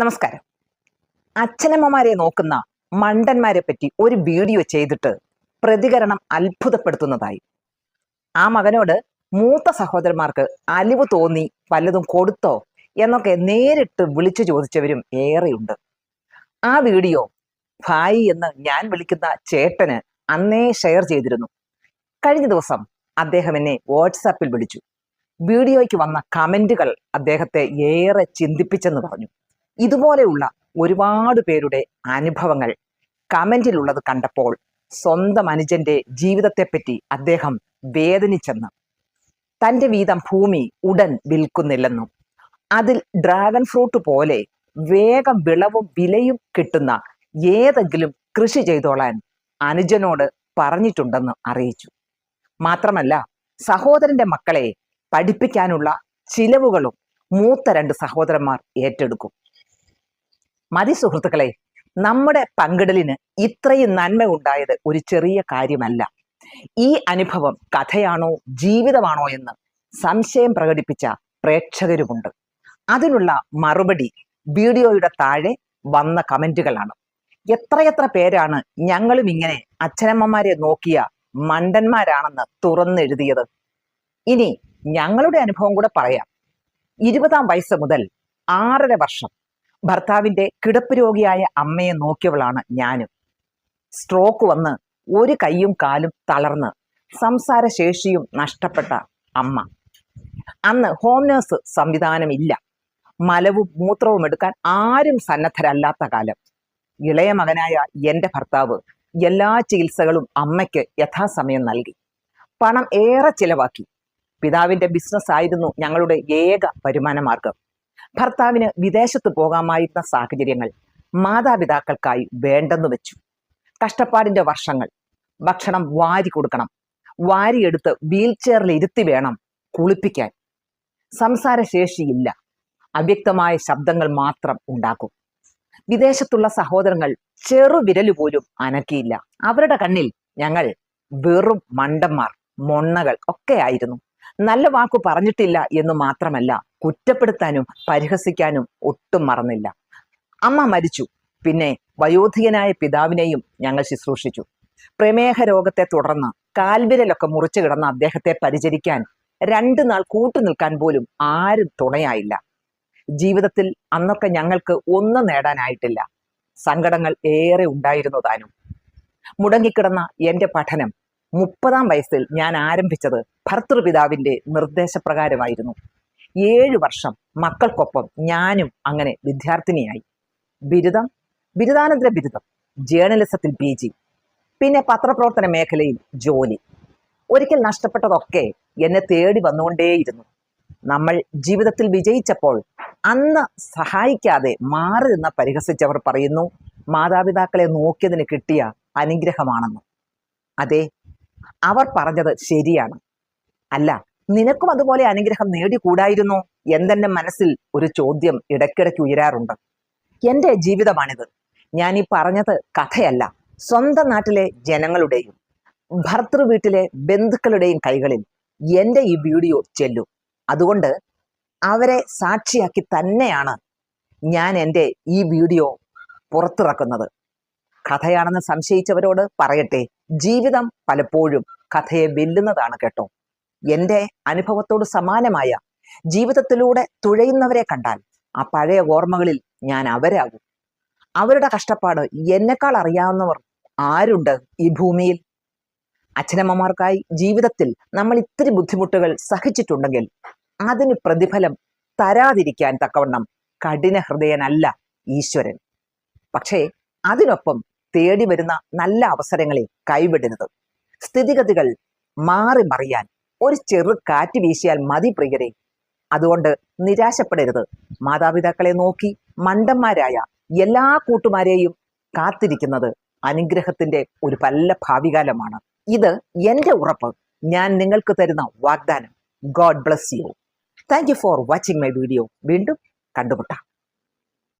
നമസ്കാരം. അച്ഛനമ്മമാരെ നോക്കുന്ന മണ്ടന്മാരെ പറ്റി ഒരു വീഡിയോ ചെയ്തിട്ട് പ്രതികരണം അത്ഭുതപ്പെടുത്തുന്നതായി. ആ മകനോട് മൂത്ത സഹോദരന്മാർക്ക് അലിവ് തോന്നി വല്ലതും കൊടുത്തോ എന്നൊക്കെ നേരിട്ട് വിളിച്ചു ചോദിച്ചവരും ഏറെയുണ്ട്. ആ വീഡിയോ ഭായി എന്ന് ഞാൻ വിളിക്കുന്ന ചേട്ടന് അന്നേ ഷെയർ ചെയ്തിരുന്നു. കഴിഞ്ഞ ദിവസം അദ്ദേഹം എന്നെ വാട്സാപ്പിൽ വിളിച്ചു. വീഡിയോയ്ക്ക് വന്ന കമന്റുകൾ അദ്ദേഹത്തെ ഏറെ ചിന്തിപ്പിച്ചെന്ന് പറഞ്ഞു. ഇതുപോലെയുള്ള ഒരുപാട് പേരുടെ അനുഭവങ്ങൾ കമന്റിലുള്ളത് കണ്ടപ്പോൾ സ്വന്തം അനുജന്റെ ജീവിതത്തെപ്പറ്റി അദ്ദേഹം വേദനിച്ചെന്ന്. തന്റെ വീതം ഭൂമി ഉടൻ വിൽക്കുന്നില്ലെന്നും അതിൽ ഡ്രാഗൺ ഫ്രൂട്ട് പോലെ വേഗം വിളവും വിലയും കിട്ടുന്ന ഏതെങ്കിലും കൃഷി ചെയ്തോളാൻ അനുജനോട് പറഞ്ഞിട്ടുണ്ടെന്ന് അറിയിച്ചു. മാത്രമല്ല സഹോദരന്റെ മക്കളെ പഠിപ്പിക്കാനുള്ള ചിലവുകളും മൂത്ത രണ്ട് സഹോദരന്മാർ ഏറ്റെടുക്കും. മതി സുഹൃത്തുക്കളെ നമ്മുടെ പങ്കിടലിന് ഇത്രയും നന്മ ഉണ്ടായത് ഒരു ചെറിയ കാര്യമല്ല. ഈ അനുഭവം കഥയാണോ ജീവിതമാണോ എന്ന് സംശയം പ്രകടിപ്പിച്ച പ്രേക്ഷകരുമുണ്ട്. അതിനുള്ള മറുപടി വീഡിയോയുടെ താഴെ വന്ന കമന്റുകളാണ്. എത്രയെത്ര പേരാണ് ഞങ്ങളും ഇങ്ങനെ അച്ഛനമ്മമാരെ നോക്കിയ മണ്ടന്മാരാണെന്ന് തുറന്നെഴുതിയത്? ഇനി ഞങ്ങളുടെ അനുഭവം കൂടെ പറയാം. ഇരുപതാം വയസ്സ് മുതൽ ആറര വർഷം ഭർത്താവിന്റെ കിടപ്പ് രോഗിയായ അമ്മയെ നോക്കിയവളാണ് ഞാനും. സ്ട്രോക്ക് വന്ന് ഒരു കൈയും കാലും തളർന്ന് സംസാരശേഷിയും നഷ്ടപ്പെട്ട അമ്മ. അന്ന് ഹോം നേഴ്സ് സംവിധാനമില്ല. മലവും മൂത്രവും എടുക്കാൻ ആരും സന്നദ്ധരല്ലാത്ത കാലം. ഇളയ മകനായ എന്റെ ഭർത്താവ് എല്ലാ ചികിത്സകളും അമ്മയ്ക്ക് യഥാസമയം നൽകി. പണം ഏറെ ചിലവാക്കി. പിതാവിന്റെ ബിസിനസ് ആയിരുന്നു ഞങ്ങളുടെ ഏക വരുമാന മാർഗം ഭർത്താവിന് വിദേശത്ത് പോകാമായിരുന്ന സാഹചര്യങ്ങൾ മാതാപിതാക്കൾക്കായി വേണ്ടെന്ന് വെച്ചു. കഷ്ടപ്പാടിന്റെ വർഷങ്ങൾ. ഭക്ഷണം വാരി കൊടുക്കണം. വാരിയെടുത്ത് വീൽ ചെയറിൽ ഇരുത്തി വേണം കുളിപ്പിക്കാൻ. സംസാരശേഷിയില്ല. അവ്യക്തമായ ശബ്ദങ്ങൾ മാത്രം ഉണ്ടാക്കും. വിദേശത്തുള്ള സഹോദരങ്ങൾ ചെറുവിരൽ പോലും അനക്കിയില്ല. അവരുടെ കണ്ണിൽ ഞങ്ങൾ വെറും മണ്ടന്മാർ മൊണ്ണകൾ ഒക്കെ ആയിരുന്നു. നല്ല വാക്കു പറഞ്ഞിട്ടില്ല എന്ന് മാത്രമല്ല കുറ്റപ്പെടുത്താനും പരിഹസിക്കാനും ഒട്ടും മറന്നില്ല. അമ്മ മരിച്ചു. പിന്നെ വയോധികനായ പിതാവിനെയും ഞങ്ങൾ ശുശ്രൂഷിച്ചു. പ്രമേഹ രോഗത്തെ തുടർന്ന് കാൽവിരലൊക്കെ മുറിച്ചു കിടന്ന അദ്ദേഹത്തെ പരിചരിക്കാൻ രണ്ടു നാൾ കൂട്ടു നിൽക്കാൻ പോലും ആരും തുണയായില്ല. ജീവിതത്തിൽ അന്നൊക്കെ ഞങ്ങൾക്ക് ഒന്നും നേടാനായിട്ടില്ല. സങ്കടങ്ങൾ ഏറെ ഉണ്ടായിരുന്നു താനും. മുടങ്ങിക്കിടന്ന എന്റെ പഠനം മുപ്പതാം വയസ്സിൽ ഞാൻ ആരംഭിച്ചത് ഭർത്തൃപിതാവിന്റെ നിർദ്ദേശപ്രകാരമായിരുന്നു. ഏഴു വർഷം മക്കൾക്കൊപ്പം ഞാനും അങ്ങനെ വിദ്യാർത്ഥിനിയായി. ബിരുദം ബിരുദാനന്തര ബിരുദം ജേർണലിസത്തിൽ പി ജി പിന്നെ പത്രപ്രവർത്തന മേഖലയിൽ ജോലി. ഒരിക്കൽ നഷ്ടപ്പെട്ടതൊക്കെ എന്നെ തേടി വന്നുകൊണ്ടേയിരുന്നു. നമ്മൾ ജീവിതത്തിൽ വിജയിച്ചപ്പോൾ അന്ന് സഹായിക്കാതെ മാറി നിന്ന പരിഹസിച്ചവർ പറയുന്നു മാതാപിതാക്കളെ നോക്കിയതിന് കിട്ടിയ അനുഗ്രഹമാണെന്ന്. അതെ അവർ പറഞ്ഞത് ശരിയാണ്. അല്ല നിനക്കും അതുപോലെ അനുഗ്രഹം നേടിക്കൂടായിരുന്നു? എന്തെന്റെ മനസ്സിൽ ഒരു ചോദ്യം ഇടയ്ക്കിടയ്ക്ക് ഉയരാറുണ്ട്. എന്റെ ജീവിതമാണിത്. ഞാൻ ഈ പറഞ്ഞത് കഥയല്ല. സ്വന്തം നാട്ടിലെ ജനങ്ങളുടെയും ഭർത്തൃ വീട്ടിലെ ബന്ധുക്കളുടെയും കൈകളിൽ എന്റെ ഈ വീഡിയോ ചെല്ലും. അതുകൊണ്ട് അവരെ സാക്ഷിയാക്കി തന്നെയാണ് ഞാൻ എന്റെ ഈ വീഡിയോ പുറത്തിറക്കുന്നത്. കഥയാണെന്ന് സംശയിച്ചവരോട് പറയട്ടെ. ജീവിതം പലപ്പോഴും കഥയെ വെല്ലുന്നതാണ് കേട്ടോ. എന്റെ അനുഭവത്തോട് സമാനമായ ജീവിതത്തിലൂടെ തുഴയുന്നവരെ കണ്ടാൽ ആ പഴയ ഓർമ്മകളിൽ ഞാൻ അവരാകും. അവരുടെ കഷ്ടപ്പാട് എന്നെക്കാൾ അറിയാവുന്നവർ ആരുണ്ട് ഈ ഭൂമിയിൽ? അച്ഛനമ്മമാർക്കായി ജീവിതത്തിൽ നമ്മൾ ഇത്തിരി ബുദ്ധിമുട്ടുകൾ സഹിച്ചിട്ടുണ്ടെങ്കിൽ അതിന് പ്രതിഫലം തരാതിരിക്കാൻ തക്കവണ്ണം കഠിന ഹൃദയനല്ല ഈശ്വരൻ. പക്ഷേ അതിനൊപ്പം തേടി വരുന്ന നല്ല അവസരങ്ങളെ കൈവിടരുത് സ്ഥിതിഗതികൾ മാറി മറിയാൻ ഒരു ചെറു കാറ്റ് വീശിയാൽ മതി പ്രിയരെ. അതുകൊണ്ട് നിരാശപ്പെടരുത്. മാതാപിതാക്കളെ നോക്കി മണ്ടന്മാരായ എല്ലാ കൂട്ടുമാരെയും കാത്തിരിക്കുന്നത് അനുഗ്രഹത്തിന്റെ ഒരു പല്ല ഭാവികാലമാണ്. ഇത് എന്റെ ഉറപ്പ്. ഞാൻ നിങ്ങൾക്ക് തരുന്ന വാഗ്ദാനം. God bless you. Thank you for watching my video. വീണ്ടും കണ്ടുമുട്ടാം.